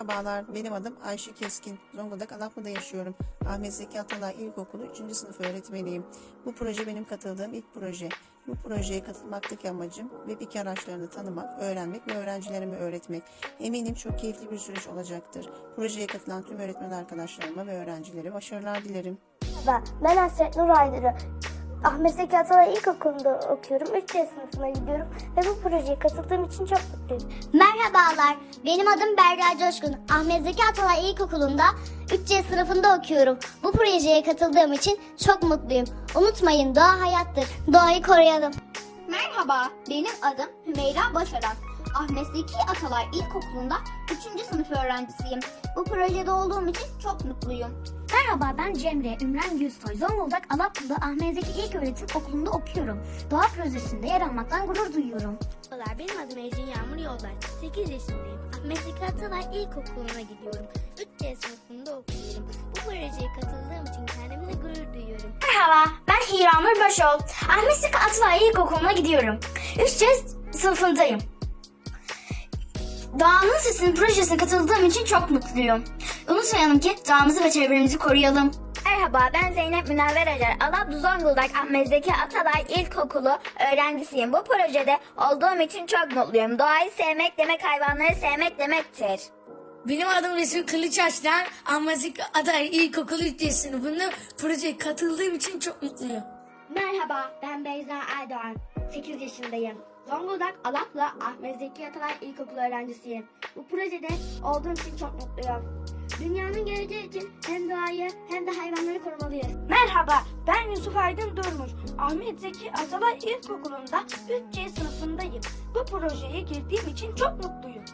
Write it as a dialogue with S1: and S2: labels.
S1: Merhabalar, benim adım Ayşe Keskin. Zonguldak Alaplı'da yaşıyorum. Ahmet Zeki Atalay İlkokulu 3. sınıf öğretmeniyim. Bu proje benim katıldığım ilk proje. Bu projeye katılmaktaki amacım web araçlarını tanımak, öğrenmek ve öğrencilerime öğretmek. Eminim çok keyifli bir süreç olacaktır. Projeye katılan tüm öğretmen arkadaşlarıma ve öğrencilere başarılar dilerim.
S2: Merhaba, ben Hasret Nur Aydırı. Ahmet Zeki Atalay İlkokulu'nda okuyorum. 3C sınıfına gidiyorum ve bu projeye katıldığım için çok mutluyum.
S3: Merhabalar, benim adım Berra Coşkun. Ahmet Zeki Atalay İlkokulu'nda 3C sınıfında okuyorum. Bu projeye katıldığım için çok mutluyum. Unutmayın doğa hayattır. Doğayı koruyalım.
S4: Merhaba, benim adım Hümeyra Başaran. Ahmet Zeki Atalay İlkokulu'nda 3. sınıf öğrencisiyim. Bu projede olduğum için çok mutluyum.
S5: Merhaba ben Cemre Ümren Gülsoy. Zonguldak Alaplı'da Ahmet Zeki İlköğretim Okulu'nda okuyorum. Doğa projesinde yer almaktan gurur duyuyorum.
S6: Merhabalar, benim adım Ecrin Yağmur Yoldaş. 8 yaşındayım. Ahmet Zeki Atalay İlkokulu'na gidiyorum. 3C sınıfında okuyorum. Bu projeye katıldığım için kendimle gurur duyuyorum.
S5: Merhaba ben Hiranur Başol. Ahmet Zeki Atalay İlkokulu'na gidiyorum. 3C sınıfındayım. Dağının Sesi'nin projesine katıldığım için çok mutluyum. Unutmayalım ki dağımızı ve çevremizi koruyalım.
S6: Merhaba, ben Zeynep Münevver Acar. Alablı Zonguldak Ahmet Zeki Atalay İlkokulu öğrencisiyim. Bu projede olduğum için çok mutluyum. Doğayı sevmek demek hayvanları sevmek demektir.
S7: Benim adım Resul Kılıçaş'tan Ahmet Aday İlkokulu 3. sınıfında projeye katıldığım için çok mutluyum.
S6: Merhaba, ben Beyza Erdoğan. 8 yaşındayım. Zonguldak Alaplı Ahmet Zeki Atalay İlkokulu öğrencisiyim. Bu projede olduğum için çok mutluyum. Dünyanın geleceği için hem doğayı hem de hayvanları korumalıyız.
S8: Merhaba, ben Yusuf Aydın Durmuş. Ahmet Zeki Atalay İlkokulu'nda 3C sınıfındayım. Bu projeye girdiğim için çok mutluyum.